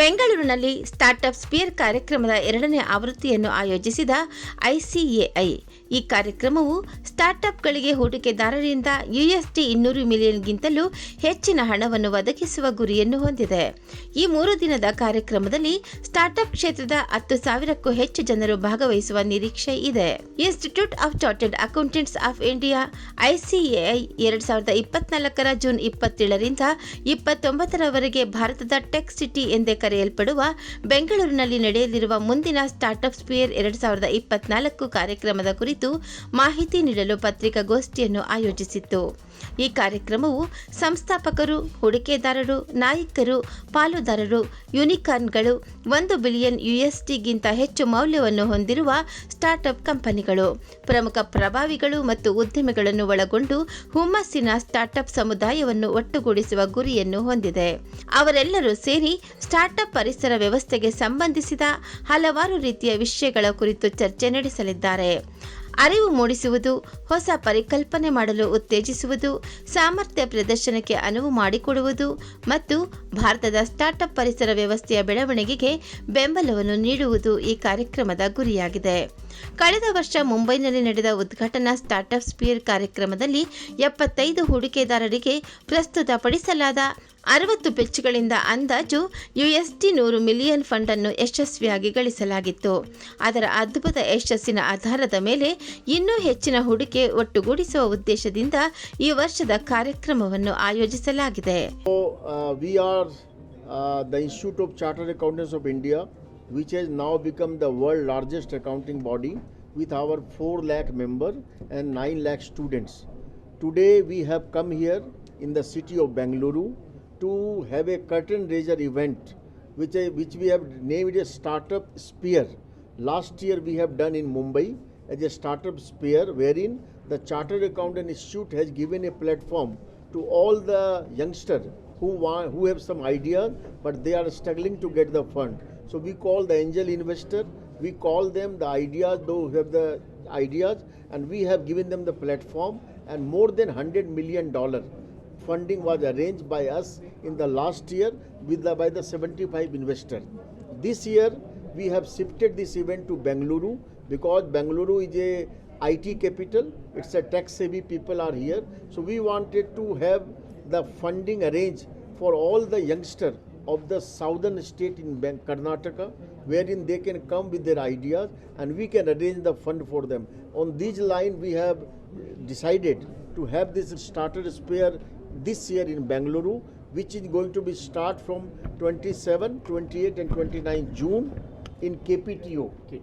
ಬೆಂಗಳೂರಿನಲ್ಲಿ startup spear ಕಾರ್ಯಕ್ರಮದ ಎರಡನೇ ಆವೃತ್ತಿಯನ್ನು ಆಯೋಜಿಸಿದ ಐಸಿಎಐ. ಈ ಕಾರ್ಯಕ್ರಮವು ಸ್ಟಾರ್ಟ್ಅಪ್ಗಳಿಗೆ ಹೂಡಿಕೆದಾರರಿಂದ ಯುಎಸ್ಡಿ ಇನ್ನೂರು ಮಿಲಿಯನ್ಗಿಂತಲೂ ಹೆಚ್ಚಿನ ಹಣವನ್ನು ಒದಗಿಸುವ ಗುರಿಯನ್ನು ಹೊಂದಿದೆ. ಈ ಮೂರು ದಿನದ ಕಾರ್ಯಕ್ರಮದಲ್ಲಿ ಸ್ಟಾರ್ಟ್ಅಪ್ ಕ್ಷೇತ್ರದ ಹತ್ತು ಸಾವಿರಕ್ಕೂ ಹೆಚ್ಚು ಜನರು ಭಾಗವಹಿಸುವ ನಿರೀಕ್ಷೆ ಇದೆ. Institute of chartered accountants of India, ICAI, ಎರಡ್ ಸಾವಿರದ ಇಪ್ಪತ್ನಾಲ್ಕರ ಜೂನ್ ಇಪ್ಪತ್ತೇಳರಿಂದ ಇಪ್ಪತ್ತೊಂಬತ್ತರವರೆಗೆ ಭಾರತದ ಟೆಕ್ ಸಿಟಿ ಎಂದೇ ಕರೆಯಲ್ಪಡುವ ಬೆಂಗಳೂರಿನಲ್ಲಿ ನಡೆಯಲಿರುವ ಮುಂದಿನ ಸ್ಟಾರ್ಟ್ಅಪ್ ಸ್ಪಿಯರ್ ಎರಡು ಸಾವಿರದ ಇಪ್ಪತ್ನಾಲ್ಕು ಕಾರ್ಯಕ್ರಮದ ಕುರಿತು ಮಾಹಿತಿ ನೀಡಲು ಪತ್ರಿಕಾಗೋಷ್ಠಿಯನ್ನು ಆಯೋಜಿಸಿತ್ತು. ಈ ಕಾರ್ಯಕ್ರಮವು ಸಂಸ್ಥಾಪಕರು, ಹೂಡಿಕೆದಾರರು, ನಾಯಕರು, ಪಾಲುದಾರರು, ಯುನಿಕಾರ್ನ್ಗಳು, ಒಂದು ಬಿಲಿಯನ್ ಯುಎಸ್ಟಿಗಿಂತ ಹೆಚ್ಚು ಮೌಲ್ಯವನ್ನು ಹೊಂದಿರುವ ಸ್ಟಾರ್ಟ್ಅಪ್ ಕಂಪನಿಗಳು. ಪ್ರಮುಖ ಪ್ರಭಾವಿಗಳು ಮತ್ತು ಉದ್ಯಮಿಗಳನ್ನು ಒಳಗೊಂಡು ಹುಮ್ಮಸ್ಸಿನ ಸ್ಟಾರ್ಟ್ಅಪ್ ಸಮುದಾಯವನ್ನು ಒಟ್ಟುಗೂಡಿಸುವ ಗುರಿಯನ್ನು ಹೊಂದಿದೆ. ಅವರೆಲ್ಲರೂ ಸೇರಿ ಸ್ಟಾರ್ಟ್ಅಪ್ ಪರಿಸರ ವ್ಯವಸ್ಥೆಗೆ ಸಂಬಂಧಿಸಿದ ಹಲವಾರು ರೀತಿಯ ವಿಷಯಗಳ ಕುರಿತು ಚರ್ಚೆ ನಡೆಸಲಿದ್ದಾರೆ. ಅರಿವು ಮೂಡಿಸುವುದು, ಹೊಸ ಪರಿಕಲ್ಪನೆ ಮಾಡಲು ಉತ್ತೇಜಿಸುವುದು, ಸಾಮರ್ಥ್ಯ ಪ್ರದರ್ಶನಕ್ಕೆ ಅನುವು ಮಾಡಿಕೊಡುವುದು ಮತ್ತು ಭಾರತದ ಸ್ಟಾರ್ಟ್ಅಪ್ ಪರಿಸರ ವ್ಯವಸ್ಥೆಯ ಬೆಳವಣಿಗೆಗೆ ಬೆಂಬಲವನ್ನು ನೀಡುವುದು ಈ ಕಾರ್ಯಕ್ರಮದ ಗುರಿಯಾಗಿದೆ. ಕಳೆದ ವರ್ಷ ಮುಂಬೈನಲ್ಲಿ ನಡೆದ ಉದ್ಘಾಟನಾ ಸ್ಟಾರ್ಟ್ಅಪ್ ಸ್ಪಿಯರ್ ಕಾರ್ಯಕ್ರಮದಲ್ಲಿ ಎಪ್ಪತ್ತೈದು ಹೂಡಿಕೆದಾರರಿಗೆ ಪ್ರಸ್ತುತಪಡಿಸಲಾದ ಅರವತ್ತು ಪೆಚ್ಚುಗಳಿಂದ ಅಂದಾಜು ಯುಎಸ್ಡಿ ನೂರು ಮಿಲಿಯನ್ ಫಂಡ್ ಅನ್ನು ಯಶಸ್ವಿಯಾಗಿ ಗಳಿಸಲಾಗಿತ್ತು. ಅದರ ಅದ್ಭುತ ಯಶಸ್ಸಿನ ಆಧಾರದ ಮೇಲೆ ಇನ್ನೂ ಹೆಚ್ಚಿನ ಹೂಡಿಕೆ ಒಟ್ಟುಗೂಡಿಸುವ ಉದ್ದೇಶದಿಂದ ಈ ವರ್ಷದ ಕಾರ್ಯಕ್ರಮವನ್ನು ಆಯೋಜಿಸಲಾಗಿದೆ. We are the institute of chartered accountants of India which has now become the world largest accounting body with our four lakh member and nine lakh students today we have come here in the city of Bengaluru to have a curtain raiser event which, I, which we have named a startup spear. Last year we have done in Mumbai as a startup spear wherein the Chartered Accountant Institute has given a platform to all the youngsters who want who have some idea, but they are struggling to get the fund. So we call the angel investor, we call them the ideas those who have the ideas and we have given them the platform and more than 100 million dollar funding was arranged by us in the last year with the, by the 75 investor. This year we have shifted this event to Bengaluru because Bengaluru is a IT capital. It's a tech savvy people are here. So we wanted to have the funding arranged for all the youngster of the southern state in Karnataka wherein they can come with their ideas and we can arrange the fund for them. On this line we have decided to have this starter spare this year in Bangalore which is going to be start from 27, 28 and 29 June in KPTO. K-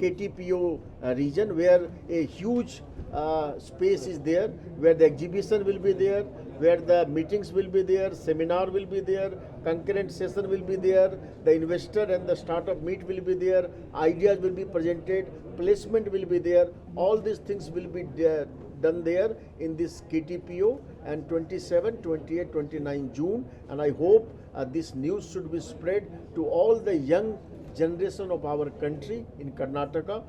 KTPO uh, region where a huge uh, space is there, where the exhibition will be there, where the meetings will be there, seminar will be there, concurrent session will be there, the investor and the startup meet will be there, ideas will be presented, placement will be there. All these things will be there, done there in this KTPO and 27, 28, 29 June. And I hope uh, this news should be spread to all the young generation of our country in Karnataka